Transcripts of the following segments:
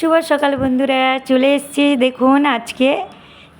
শুভ সকাল বন্ধুরা, চলে এসেছি। দেখুন, আজকে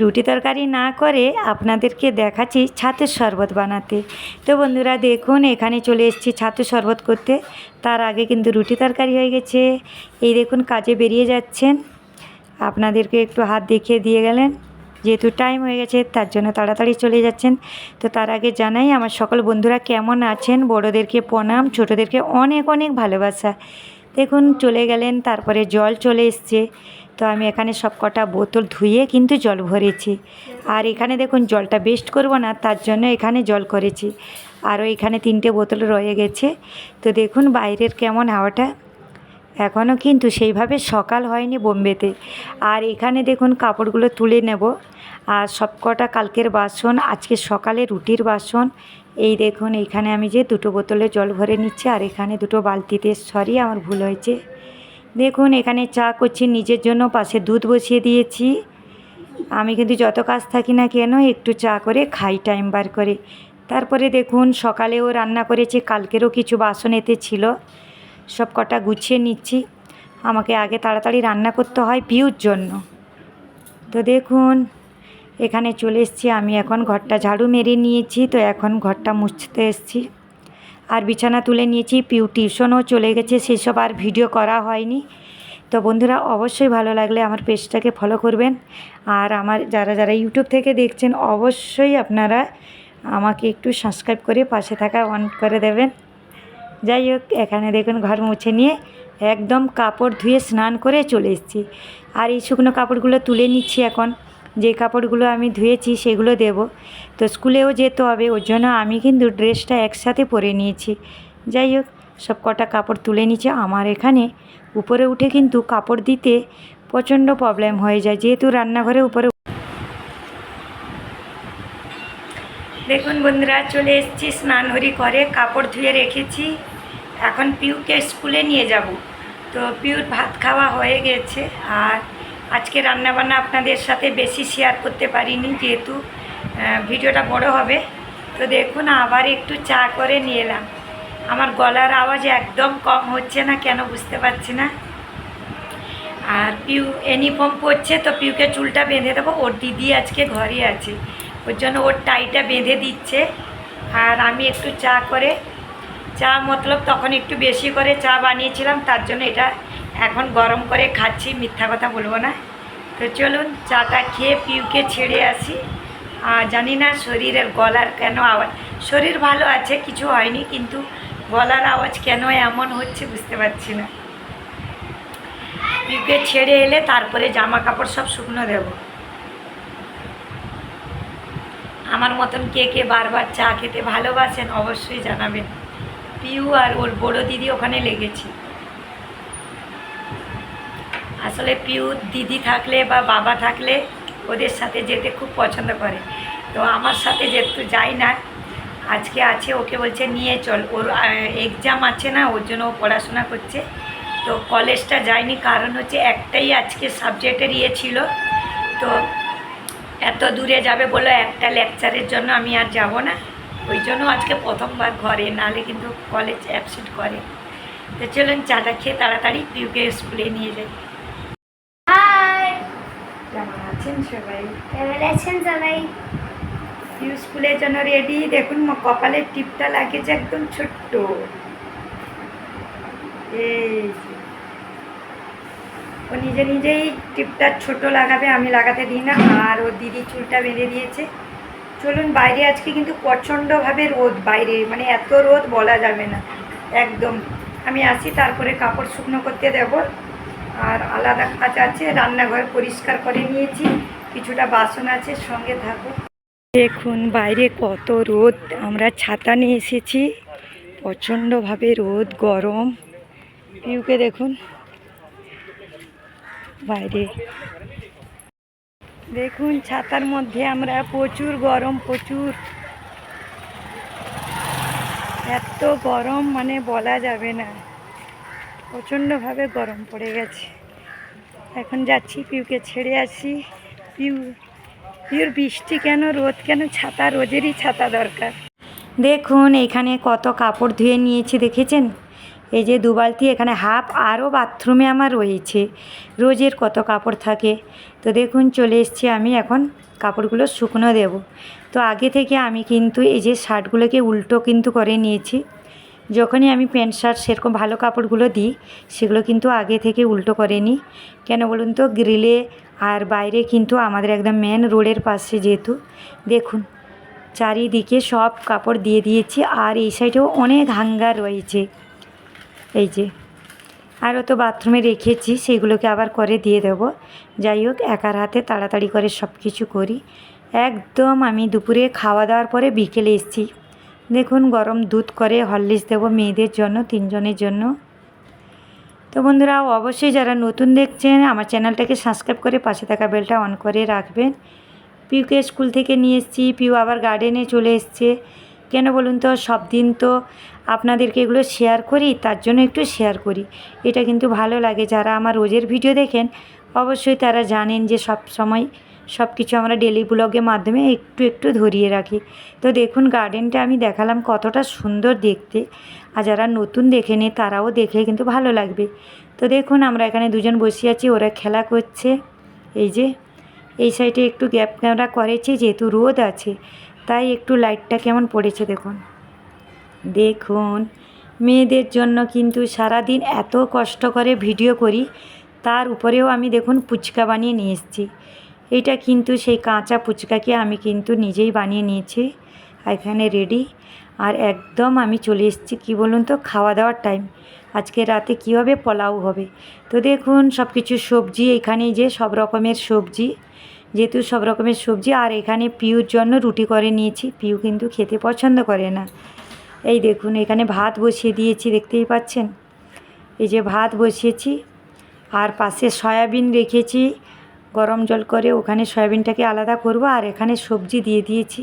রুটি তরকারি না করে আপনাদেরকে দেখাচ্ছি ছাতুর শরবত বানাতে। তো বন্ধুরা, দেখুন, এখানে চলে এসেছি ছাতুর শরবত করতে। তার আগে কিন্তু রুটি তরকারি হয়ে গেছে। এই দেখুন, কাজে বেরিয়ে যাচ্ছেন। আপনাদেরকে একটু হাত দেখিয়ে দিয়ে গেলেন। যেহেতু টাইম হয়ে গেছে, তার জন্য তাড়াতাড়ি চলে যাচ্ছেন। তো তার আগে জানাই, আমার সকল বন্ধুরা কেমন আছেন? বড়োদেরকে প্রণাম, ছোটোদেরকে অনেক অনেক ভালোবাসা। দেখুন, চলে গেলেন, তারপরে জল চলে এসছে। তো আমি এখানে সব কটা বোতল ধুয়ে কিন্তু জল ভরেছি। আর এখানে দেখুন, জলটা বেস্ট করব না, তার জন্য এখানে জল করেছি। আরও এখানে তিনটে বোতল রয়ে গেছে। তো দেখুন, বাইরের কেমন হাওয়াটা। এখনও কিন্তু সেইভাবে সকাল হয়নি বোম্বেতে। আর এখানে দেখুন, কাপড়গুলো তুলে নেব। আর সবকটা কালকের বাসন, আজকে সকালে রুটির বাসন এই দেখুন, এইখানে আমি যে দুটো বোতলে জল ভরে নিচ্ছি, আর এখানে দুটো বালতিতে, সরি, আমার ভুল হয়েছে। দেখুন, এখানে চা করছি, নিজের জন্য পাশে দুধ বসিয়ে দিয়েছি। আমি কিন্তু যত কাজ থাকি না কেন, একটু চা করে খাই, টাইম বার করে। তারপরে দেখুন, সকালেও রান্না করেছি, কালকেরও কিছু বাসন এতে ছিল। সব কটা গুছিয়ে নিচ্ছি। আমাকে আগে তাড়াতাড়ি রান্না করতে হয় পিউর জন্য। তো দেখুন এখানে চলে এসেছি। আমি এখন ঘরটা ঝাড়ু মেরে নিয়েছি, তো এখন ঘরটা মুছতে এসেছি। আর বিছানা তুলে নিয়েছি, পিউ টিউশনও চলে গেছে, সেসব আর ভিডিও করা হয়নি। তো বন্ধুরা, অবশ্যই ভালো লাগলে আমার পেজটাকে ফলো করবেন। আর আমার যারা যারা ইউটিউব থেকে দেখছেন, অবশ্যই আপনারা আমাকে একটু সাবস্ক্রাইব করে পাশে থাকা অন করে দেবেন। যাই হোক, এখানে দেখুন ঘর মুছে নিয়ে একদম কাপড় ধুয়ে স্নান করে চলে এসেছি। আর এই শুকনো কাপড়গুলো তুলে নিচ্ছি এখন। যে কাপড়গুলো আমি ধুয়েছি সেগুলো দেব। তো স্কুলেও যেতে হবে, ওর জন্য আমি কিন্তু ড্রেসটা একসাথে পরে নিয়েছি। যাই হোক, সব কটা কাপড় তুলে নিচ্ছে আমার এখানে উপরে উঠে কিন্তু কাপড় দিতে প্রচণ্ড প্রবলেম হয়ে যায়। যেহেতু রান্নাঘরে উপরে দেখুন বন্ধুরা, চলে এসেছি স্নান হরি করে। কাপড় ধুয়ে রেখেছি। এখন পিউকে স্কুলে নিয়ে যাব। তো পিউর ভাত খাওয়া হয়ে গেছে। আর আজকে রান্নাবান্না আপনাদের সাথে বেশি শেয়ার করতে পারিনি যেহেতু ভিডিওটা বড় হবে। তো দেখুন, আবার একটু চা করে নিয়ে এলাম। আমার গলার আওয়াজ একদম কম হচ্ছে না, কেন বুঝতে পারছি না। আর পিউ ইউনিফর্ম পরছে, তো পিউকে চুলটা বেঁধে দেবো। ওর দিদি আজকে ঘরে আছে, ওর জন্য ওর টাইটা বেঁধে দিচ্ছে। আর আমি একটু চা করে, চা মতলব তখন একটু বেশি করে চা বানিয়েছিলাম, তার জন্য এটা এখন গরম করে খাচ্ছি, মিথ্যা কথা বলব না। তো চলুন, চাটা খেয়ে পিউকে ছেড়ে আসি। আর জানি না শরীরের গলার কেন আওয়াজ। শরীর ভালো আছে, কিছু হয়নি, কিন্তু গলার আওয়াজ কেন এমন হচ্ছে বুঝতে পারছি না। পিউকে ছেড়ে এলে তারপরে জামা কাপড় সব শুকনো দেব। আমার মতন কে কে বারবার চা খেতে ভালোবাসেন, অবশ্যই জানাবেন। পিউ আর ওর বড় দিদি ওখানে লেগেছে। আসলে পিউ দিদি থাকলে বা বাবা থাকলে ওদের সাথে যেতে খুব পছন্দ করে। তো আমার সাথে যেহেতু যাই না, আজকে আছে, ওকে বলছে নিয়ে চল। ওর এক্সাম আছে না, ওর জন্য ও পড়াশোনা করছে। তো কলেজটা যায়নি, কারণ হচ্ছে একটাই আজকে সাবজেক্টের ইয়ে ছিল। তো এত দূরে যাবে বলে একটা লেকচারের জন্য আমি আর যাব না। ওই জন্য আজকে প্রথমবার ঘরে, নাহলে কিন্তু কলেজ অ্যাবসেন্ট করে। তো চলুন চাটা খেয়ে তাড়াতাড়ি পিউকে স্কুলে নিয়ে যাই হাই কেমন আছেন স্কুলের জন্য রেডি দেখুন কপালের টিপটা লাগেছে একদম ছোট্ট। এই ও নিজে নিজেই টিপটা ছোট লাগাবে, আমি লাগাতে দিই না। আর ও দিদি চুলটা বেঁধে দিয়েছে। চলুন, বাইরে আজকে কিন্তু প্রচণ্ডভাবে রোদ বাইরে। মানে এত রোদ বলা যাবে না। একদম। আমি আসি, তারপরে কাপড় শুকনো করতে দেব। আর আলাদা কাজ আছে, রান্নাঘর পরিষ্কার করে নিয়েছি। কিছুটা বাসন আছে, সঙ্গে থাকো। দেখুন, বাইরে কত রোদ। আমরা ছাতা নিয়ে এসেছি। প্রচণ্ডভাবে রোদ, গরম। পিউকে দেখুন। বাইরে। দেখুন, ছাতার মধ্যে আমরা প্রচুর গরম, প্রচুর। এত গরম মানে বলা যাবে না। প্রচণ্ডভাবে গরম পড়ে গেছে। এখন যাচ্ছি পিউকে ছেড়ে আসি। পিউর বৃষ্টি কেন, রোদ কেন, ছাতা রোজেরই ছাতা দরকার। দেখুন, এখানে কত কাপড় ধুয়ে নিয়েছি, দেখেছেন? এই যে দু বালতি এখানে হাফ আরও বাথরুমে আমার রয়েছে। রোজের কত কাপড় থাকে। তো দেখুন, চলে এসছি আমি এখন কাপড়গুলো শুকনো দেব। তো আগে থেকে আমি কিন্তু এই যে শার্টগুলোকে উল্টো কিন্তু করে নিয়েছি। যখনই আমি প্যান্ট, শার্ট সেরকম ভালো কাপড়গুলো দিই, সেগুলো কিন্তু আগে থেকে উল্টো করে নিই। কেন বলুন তো, গ্রিলে আর বাইরে কিন্তু আমাদের একদম মেন রোডের পাশে যেহেতু, দেখুন, চারিদিকে সব কাপড় দিয়ে দিয়েছি আর এই সাইডেও অনেক হাঙ্গার রয়েছে। এই যে আরও তো বাথরুমে রেখেছি, সেগুলোকে আবার করে দিয়ে দেবো। যাই হোক, একার হাতে তাড়াতাড়ি করে সব কিছু করি। একদম আমি দুপুরে খাওয়া দাওয়ার পরে বিকেলে এসেছি। দেখুন, গরম দুধ করে হরলিক্স দেবো মেয়েদের জন্য, তিনজনের জন্য। তো বন্ধুরা, অবশ্যই যারা নতুন দেখছেন, আমার চ্যানেলটাকে সাবস্ক্রাইব করে পাশে থাকা বেলটা অন করে রাখবেন। পিউকে স্কুল থেকে নিয়ে এসেছি, পিউ আবার গার্ডেনে চলে এসছে। কেন বলুন তো, সব দিন তো আপনাদেরকে এগুলো শেয়ার করি, তার জন্য একটু শেয়ার করি। এটা কিন্তু ভালো লাগে, যারা আমার রোজের ভিডিও দেখেন, অবশ্যই তারা জানেন যে সব সময় সব কিছু আমরা ডেলি ব্লগের মাধ্যমে একটু একটু ধরিয়ে রাখি। তো দেখুন গার্ডেনটা আমি দেখালাম কতটা সুন্দর দেখতে। আর যারা নতুন দেখে নে, তারাও দেখে কিন্তু ভালো লাগবে। তো দেখুন, আমরা এখানে দুজন বসে আছি, ওরা খেলা করছে। এই যে, এই সাইডে একটু গ্যাপ ক্যামেরা করেছি, যেহেতু রোদ আছে, তাই একটু লাইটটা কেমন পড়েছে দেখুন। দেখুন, মেয়েদের জন্য কিন্তু সারাদিন এত কষ্ট করে ভিডিও করি, তার উপরেও আমি দেখুন ফুচকা বানিয়ে নিয়ে এসেছি। এটা কিন্তু সেই কাঁচা ফুচকাকে আমি কিন্তু নিজেই বানিয়ে নিয়েছি। এখানে রেডি আর একদম আমি চলে এসেছি, কী বলুন তো খাওয়া দাওয়ার টাইম আজকে রাতে কী হবে পোলাও হবে? তো দেখুন সব কিছু সবজি, এখানে যে সব রকমের সবজি, যেহেতু সব রকমের সবজি, আর এখানে পিউর জন্য রুটি করে নিয়েছি। পিউ কিন্তু খেতে পছন্দ করে না। এই দেখুন, এখানে ভাত বসিয়ে দিয়েছি, দেখতেই পাচ্ছেন? এই যে ভাত বসিয়েছি, আর পাশে সয়াবিন রেখেছি গরম জল করে ওখানে সয়াবিনটাকে আলাদা করব আর এখানে সবজি দিয়ে দিয়েছি।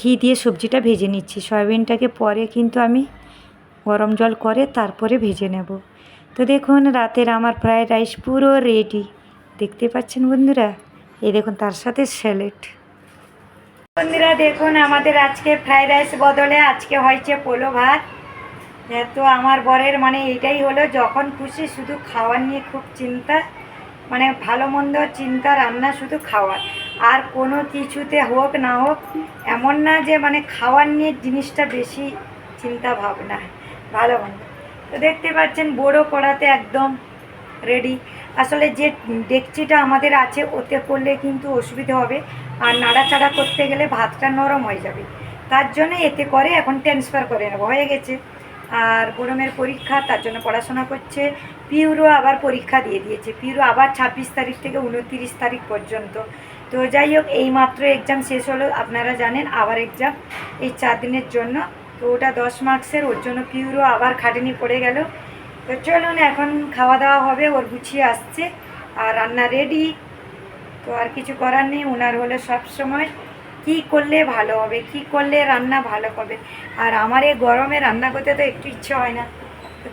ঘি দিয়ে সবজিটা ভেজে নিচ্ছি। সয়াবিনটাকে পরে কিন্তু আমি গরম জল করে তারপরে ভেজে নেব। তো দেখুন, রাতের আমার ফ্রায়েড রাইস পুরো রেডি। দেখতে পাচ্ছেন বন্ধুরা? এই দেখুন, তার সাথে স্যালেড। বন্ধুরা, দেখুন, আমাদের আজকে ফ্রাইড রাইস বদলে আজকে হয়েছে পোলো ভাত। তো আমার বরের মানে এটাই হলো, যখন খুশি শুধু খাওয়ার নিয়ে খুব চিন্তা। মানে ভালো মন্দ চিন্তা রান্না শুধু খাওয়ার। আর কোনো কিছুতে হোক না হোক, এমন না যে মানে খাওয়ার নিয়ে জিনিসটা বেশি চিন্তা ভাবনা। ভালো মন্দ। তো দেখতে পাচ্ছেন বড় কড়াতে একদম রেডি আসলে যে ডেকচিটা আমাদের আছে, ওতে করলে কিন্তু অসুবিধা হবে। আর নাড়াচাড়া করতে গেলে ভাতটা নরম হয়ে যাবে। তার জন্য এতে করে এখন ট্রান্সফার করে নেব। হয়ে গেছে। আর গরমের পরীক্ষা, তার জন্য পড়াশোনা করছে। পিউরও আবার পরীক্ষা দিয়ে দিয়েছে। পিউরো আবার ছাব্বিশ তারিখ থেকে উনতিরিশ তারিখ পর্যন্ত। তো যাই হোক এই মাত্র এক্সাম শেষ হলো, আপনারা জানেন আবার এক্সাম এই চার দিনের জন্য। তো ওটা দশ মার্কসের ওর জন্য পিউরো আবার খাটেনি পড়ে গেল। তো চলুন, এখন খাওয়া দাওয়া হবে, ওর গুছিয়ে আসছে, আর রান্না রেডি তো আর কিছু করার নেই ওনার হলে সব সময়। কি করলে ভালো হবে, কি করলে রান্না ভালো হবে? আর আমার এই গরমে রান্না করতে তো একটু ইচ্ছে হয় না।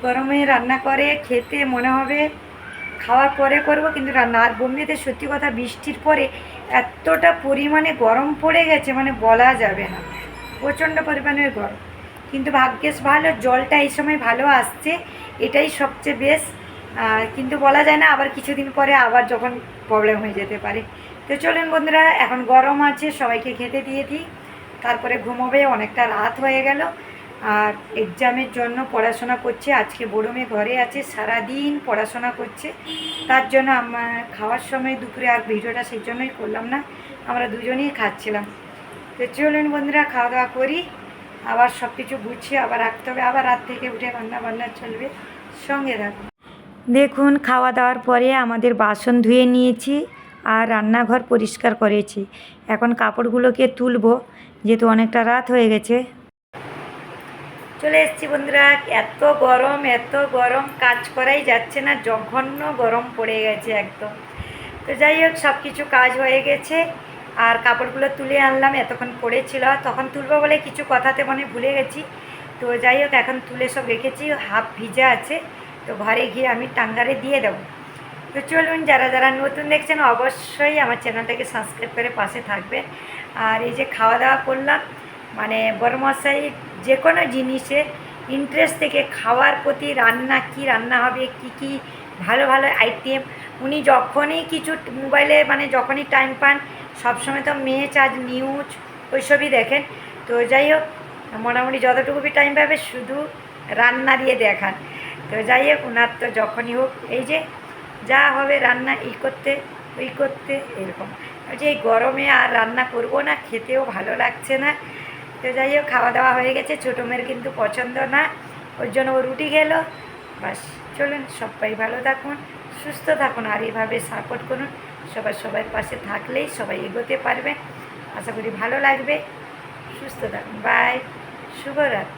গরমে রান্না করে, খেতে মনে হবে, খাওয়ার পরে করব, কিন্তু রান্না, আর বোম্বেতে সত্যি কথা বৃষ্টির পরে এতটা পরিমাণে গরম পড়ে গেছে মানে বলা যাবে না। প্রচণ্ড পরিমাণের গরম। কিন্তু ভাগ্যেস ভালো, জলটা এই সময় ভালো আসছে, এটাই সবচেয়ে বেশ কিন্তু বলা যায় না, আবার কিছুদিন পরে আবার যখন প্রবলেম হয়ে যেতে পারে। তো চলুন বন্ধুরা, এখন গরম আছে, সবাইকে খেতে দিয়ে দিই। তারপরে ঘুমোবে অনেকটা রাত হয়ে গেল। আর এক্সামের জন্য পড়াশোনা করছে, আজকে বড় মেয়ে ঘরে আছে, সারাদিন পড়াশোনা করছে। তার জন্য আমার খাওয়ার সময় দুপুরে আর ভিডিওটা সেই জন্যই করলাম না, আমরা দুজনেই খাচ্ছিলাম। তো চলুন বন্ধুরা, খাওয়া দাওয়া করি, আবার সব কিছু গুছিয়ে আবার রাখতে হবে, আবার রাত থেকে উঠে রান্না বান্না চলবে। সঙ্গে থাকুন। দেখুন, খাওয়া দাওয়ার পরে আমাদের বাসন ধুয়ে নিয়েছি আর রান্নাঘর পরিষ্কার করেছি। এখন কাপড়গুলোকে তুলবো, যেহেতু অনেকটা রাত হয়ে গেছে। চলে এসেছি বন্ধুরা। এত গরম এত গরম, কাজ করাই যাচ্ছে না, জঘন্য গরম পড়ে গেছে একদম। তো যাই হোক সব কিছু কাজ হয়ে গেছে, আর কাপড়গুলো তুলে আনলাম, এতক্ষণ পড়েছিল তখন তুলবো বলে কিছু কথাতে মনে ভুলে গেছি। তো যাই হোক, এখন তুলে সব রেখেছি, হাফ ভিজা আছে। তো ঘরে গিয়ে আমি টাঙ্গারে দিয়ে দেবো। তো চলুন, যারা যারা নতুন দেখছেন, অবশ্যই আমার চ্যানেলটাকে সাবস্ক্রাইব করে পাশে থাকবেন। আর এই যে খাওয়া দাওয়া করলাম মানে বড়মশাই যে কোনো জিনিসে ইন্টারেস্ট থেকে খাওয়ার প্রতি রান্না কি রান্না হবে, কি কি ভালো ভালো আইটেম উনি যখনই কিছু মোবাইলে মানে যখনই টাইম পান, সবসময় তো মেয়ে চার্জ নিউজ ওইসবই দেখেন। তো যাই হোক, মোটামুটি যতটুকু টাইম পাবে শুধু রান্না দিয়ে দেখান। তো যাই হোক ওনার তো যখনই হোক, এই যে যা হবে রান্না, এই করতে, ওই করতে এরকম। বলছি এই গরমে আর রান্না করব না, খেতেও ভালো লাগছে না। তো যাই হোক, খাওয়া দাওয়া হয়ে গেছে। ছোটো মেয়ের কিন্তু পছন্দ না। ওর জন্য ও রুটি গেল বাস, চলুন, সবাই ভালো থাকুন, সুস্থ থাকুন, আর এইভাবে সাপোর্ট করুন। সবার সবার পাশে থাকলেই সবাই এগোতে পারবে। আশা করি ভালো লাগবে। সুস্থ থাকুন। বাই শুভরাত্রি।